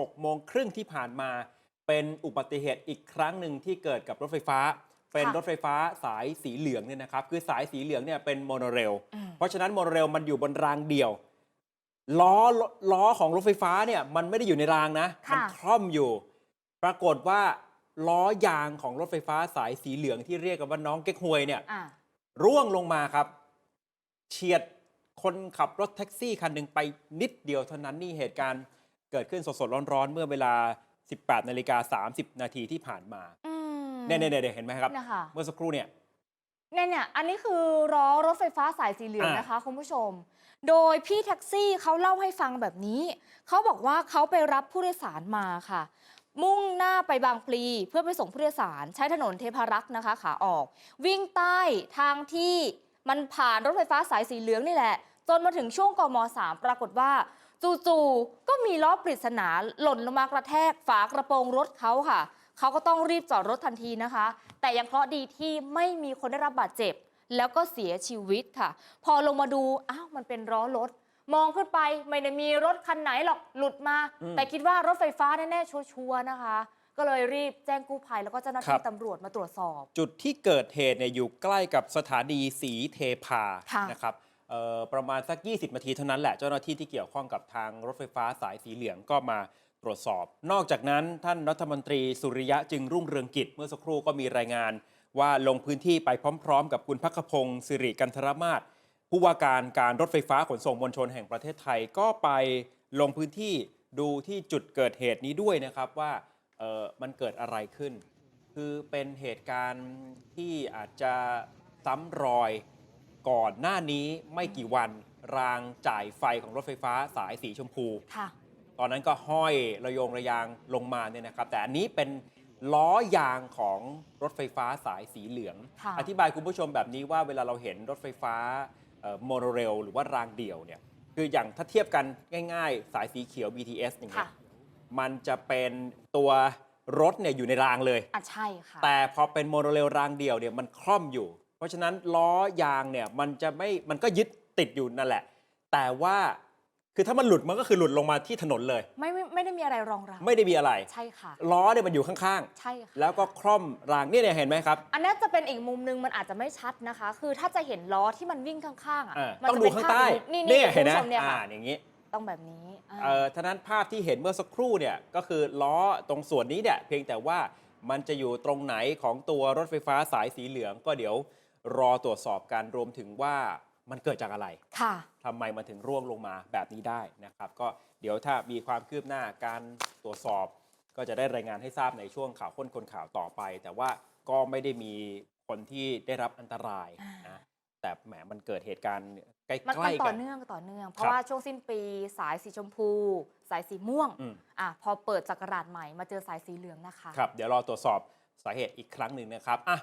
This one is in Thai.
6โมงครึ่งที่ผ่านมา เป็นอุบัติเหตุอีกครั้งหนึ่งที่เกิดกับรถไฟฟ้า เป็นรถไฟฟ้าสายสีเหลืองเนี่ยนะครับ คือสายสีเหลืองเนี่ยเป็นโมโนเรลอืมเพราะฉะนั้นโมโนเรลมันอยู่บนรางเดียว ล้อล้อของรถไฟฟ้าเนี่ยมันไม่ได้อยู่ในรางนะค่ะมัคล่อมอยู่ ปรากฏว่าล้อยางของรถไฟฟ้าสายสีเหลืองที่เรียกกันว่าน้องเก๊กฮวยเนี่ยอะร่วงลงมาครับเฉียดคนขับรถแท็กซี่คันหนึ่งไปนิดเดียวเท่านั้นนี่เหตุการณ์เกิดขึ้นสดๆร้อนๆ เมื่อเวลา 18นาฬิกา30 นาทีที่ผ่านมาอืมเนี่ยเนี่ยเนี่ยเห็นไหมครับเนี่ยค่ะเมื่อสักครู่เนี่ยเนี่ยเนี่ยอันนี้คือล้อรถไฟฟ้าสายสีเหลืองอ่านนะคะคุณผู้ชม โดยพี่แท็กซี่เขาเล่าให้ฟังแบบนี้ เขาบอกว่าเขาไปรับผู้โดยสารมาค่ะ มุ่งหน้าไปบางพลีเพื่อไปส่งผู้โดยสาร ใช้ถนนเทพารักษ์นะคะขาออก วิ่งใต้ทางที่มันผ่านรถไฟฟ้าสายสีเหลืองนี่แหละ จนมาถึงช่วงกม 3 ปรากฏว่า จู่ๆก็มีล้อปริศนาหล่นลงมากระแทกฝากระโปรงรถเขาค่ะ เขาก็ต้องรีบจอดรถทันทีนะคะ แต่ยังเคราะห์ดีที่ไม่มีคนได้รับบาดเจ็บ แล้วก็เสียชีวิตค่ะ พอลงมาดูอ้าวมันเป็นล้อรถ มองขึ้นไปไม่ได้มีรถคันไหนหรอกหลุดมาอืมแต่คิดว่ารถไฟฟ้าแน่ๆชัวร์ๆนะคะ ก็เลยรีบแจ้งกู้ภัยแล้วก็เจ้าหน้าครัที่บ ตำรวจมาตรวจสอบ จุดที่เกิดเหตุเนี่ยอยู่ใกล้กับสถานีสีเทพาค่ะ นะครับเอ่อ ประมาณสัก 20 นาทีเท่านั้นแหละเจ้าหน้าที่ที่เกี่ยวข้องกับทางรถไฟฟ้าสายสีเหลืองก็มาตรวจสอบ นอกจากนั้นท่านรัฐมนตรีสุริยะจึงรุ่งเรืองกิจเมื่อสักครู่ก็มีรายงาน ว่าลงพื้นที่ไปพร้อม ๆ กับคุณพักพงศ์สิริกันทรมาศผู้ว่าการการรถไฟฟ้าขนส่งมวลชนแห่งประเทศไทยก็ไปลงพื้นที่ดูที่จุดเกิดเหตุนี้ด้วยนะครับว่าเออมันเกิดอะไรขึ้น คือเป็นเหตุการณ์ที่อาจจะซ้ำรอย ก่อนหน้านี้ไม่กี่วันรางจ่ายไฟของรถไฟฟ้าสายสีชมพู ค่ะ ตอนนั้นก็ห้อยระโยงระยางลงมาเนี่ยนะครับ แต่อันนี้เป็นล้อยางของรถไฟฟ้าสายสีเหลือง ค่ะอธิบายคุณผู้ชมแบบนี้ว่าเวลาเราเห็นรถไฟฟ้าโมโนเรลหรือว่ารางเดี่ยวเนี่ยคืออย่างถ้าเทียบกันง่าย ๆ สายสีเขียว BTS อย่างเงี้ค่ะยมันจะเป็นตัวรถเนี่ยอยู่ในรางเลย อะใช่ค่ะ แต่พอเป็นโมโนเรลรางเดียวเนี่ยมันคล่อมอยู่ เพราะฉะนั้นล้อยางเนี่ยมันจะไม่มันก็ยึดติดอยู่นั่นแหละ แต่ว่าคือถ้ามันหลุดมันก็คือหลุดลงมาที่ถนนเลย ไม่ไม่ไม่ได้มีอะไรรองรับไม่ได้มีอะไร ใช่ค่ะ ล้อเนี่ยมันอยู่ข้างใช่ค่ะ ๆ แล้วก็คล่อมรางเนี่ยเนี่ยเห็นไหมครับ อันนี้จะเป็นอีกมุมนึงมันอาจจะไม่ชัดนะคะ คือถ้าจะเห็นล้อที่มันวิ่งข้างๆอะอ่ามัต้องจะดูเป็นข้างภาพใต้อีกนี่เนี่นี่ยเห็นคุณนะผู้ชมเนี่ยอ่าค่ะอย่างนี้ต้องแบบนี้อ่าเอ่อท่านั้นภาพที่เห็นเมื่อสักครู่เนี่ยก็คือล้อตรงส่วนนี้เนี่ยเพียงแต่ว่ามันจะอยู่ตรงไหนของตัวรถไฟฟ้าสายสีเหลืองก็เดี๋ยว รอตรวจสอบกันรวมถึงว่ามันเกิดจากอะไรค่ะทำไมมันถึงร่วงลงมาแบบนี้ได้นะครับ ก็เดี๋ยวถ้ามีความคืบหน้าการตรวจสอบ ก็จะได้รายงานให้ทราบในช่วงข่าวค้นคนข่าวต่อไป แต่ว่าก็ไม่ได้มีคนที่ได้รับอันตรายอ่านะแต่แหมมันเกิดเหตุการณ์ใกมันล้มันๆต่กัอนเนื่องต่อเนื่อง เพครัราะบว่าช่วงสิ้นปีสายสีชมพู สายสีม่วงอืมอะพอเปิดจักราชใหม่มาเจอสายสีเหลืองนะคะครับเดี๋ยวรอตรวจสอบสาเหตุอีกครั้งหนึ่งนะครับอะ